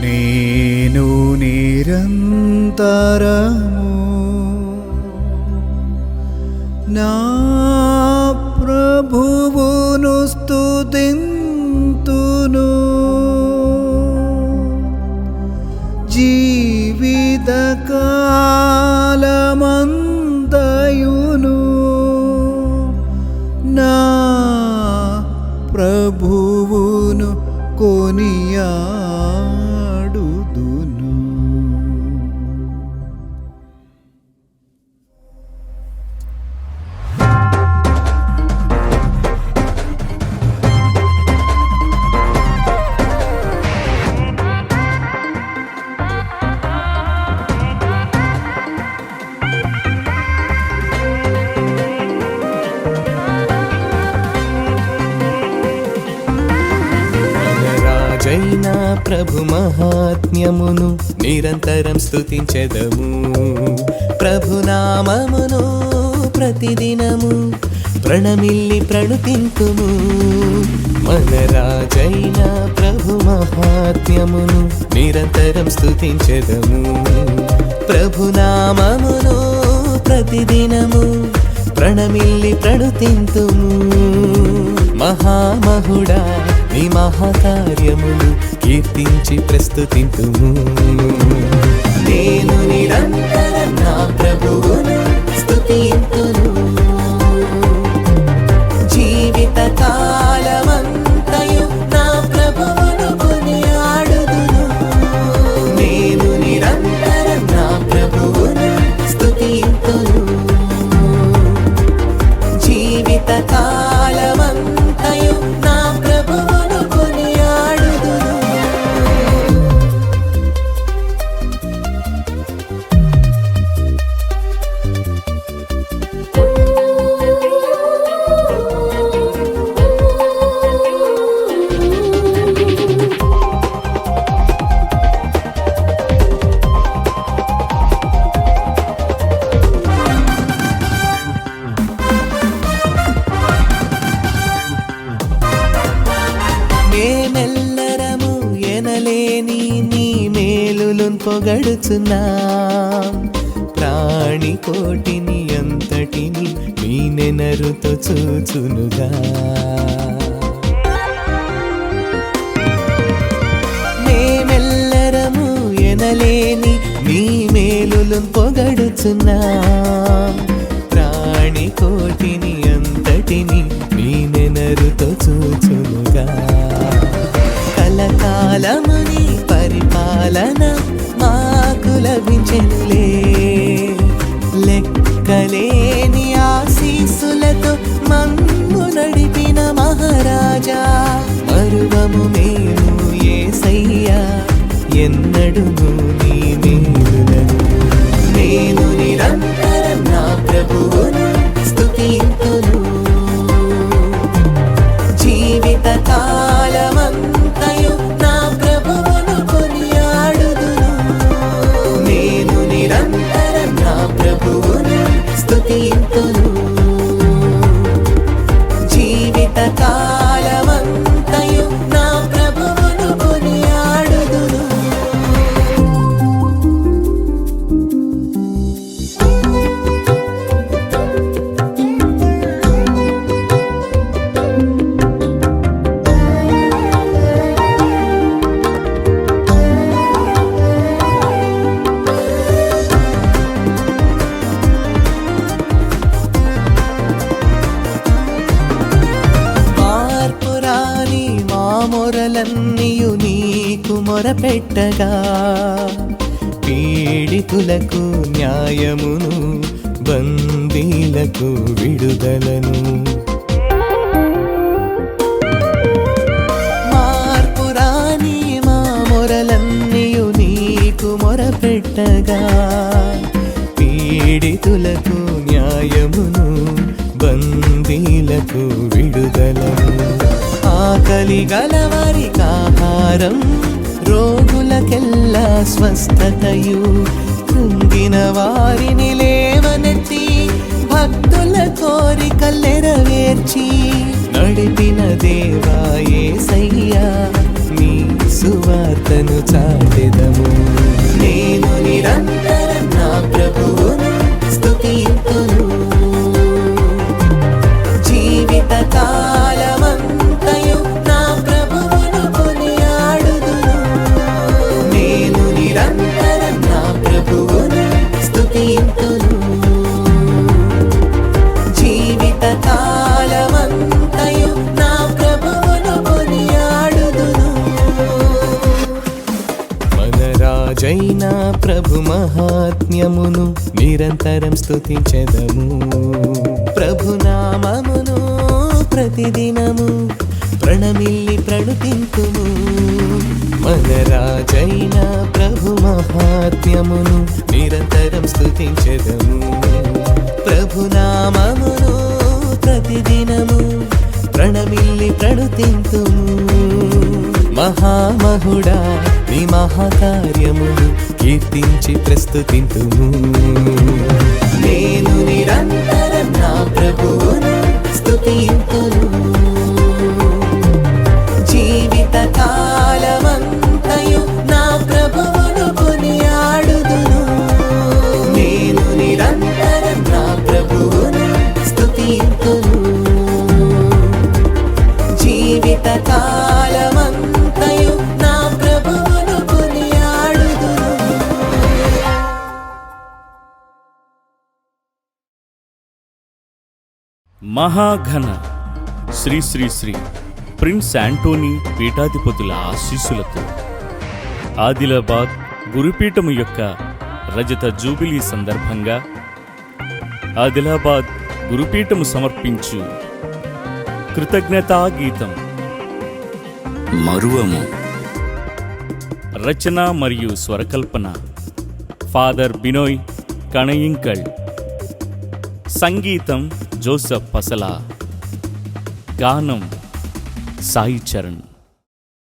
నేను నిరంతరము నా ప్రభువును స్తుతింతును. జీవిత కాలమంతయును నా ప్రభువును కొనియా రాజైన ప్రభు మహాత్మ్యమును నిరంతరం స్తుతించెదము. ప్రభునామమును ప్రతిదినము ప్రణమిల్లి ప్రణుతింతుము. మన రాజైన ప్రభు మహాత్మ్యమును నిరంతరం స్తుతించెదము. ప్రభునామమును ప్రతిదినము ప్రణమిల్లి ప్రణుతింతుము. మహామహుడా నీ మహాకార్యములు కీర్తించి ప్రస్తుతింతుము. నేను నిరంతరం నా పొగడుచున్నా. ప్రాణి కోటిని అంతటిని నీ నెనరుతో చూచునుగా. మేమెల్లరము ఎనలేని నీ మేలులు పొగడుచున్నా. ప్రాణి కోటిని అంతటిని నీ నెనరుతో చూచునుగా. కలకాలముని పరిపాలన మాకు లభించెనులే. లెక్కలేని ఆశీసులతో మమ్ము నడిపిన మహారాజా మరువము మేము ఏ సయ్యా ఎన్నడును స్తుతింతును జీవిత మొరపెట్టగా పీడితులకు న్యాయమును బందీలకు విడుదలను. మార్పు రాని మా మొరలన్నీయు నీకు మొరపెట్టగా. పీడితులకు న్యాయమును బందీలకు విడుదలను. ఆకలి గలవారికి ఆహారం రోగులకెల్లా స్వస్థతయు. కృంగిన వారిని లేవనెత్తి భక్తుల కోరికలెరవేర్చి. నడిపిన దేవా యేసయ్యా నీ సువార్తను చాటెదము నిరంతరం స్తుతించెదము. ప్రభునామమును ప్రతిదినము ప్రణమిల్లి ప్రణుతింతుము. మన రాజైన ప్రభు మహాత్మ్యమును నిరంతరం స్తుతించెదము. ప్రభునామమును ప్రతిదినము ప్రణమిల్లి ప్రణుతింతుము. మహామహుడా నీ మహాకార్యములు కీర్తించి ప్రస్తుతింతుము. మహాఘన. శ్రీ శ్రీ శ్రీ ప్రిన్స్ యాంటోనీ పీఠాధిపతుల ఆశీస్సులతో ఆదిలాబాద్ గురుపీఠము యొక్క రజత జూబిలీ సందర్భంగా ఆదిలాబాద్ గురుపీఠము సమర్పించు కృతజ్ఞతా గీతం మరువము. రచన మరియు స్వరకల్పన ఫాదర్ బినోయ్ కణయింకల్ సంగీతం జోసఫ్ పసలా గానం సాయి చరణ్.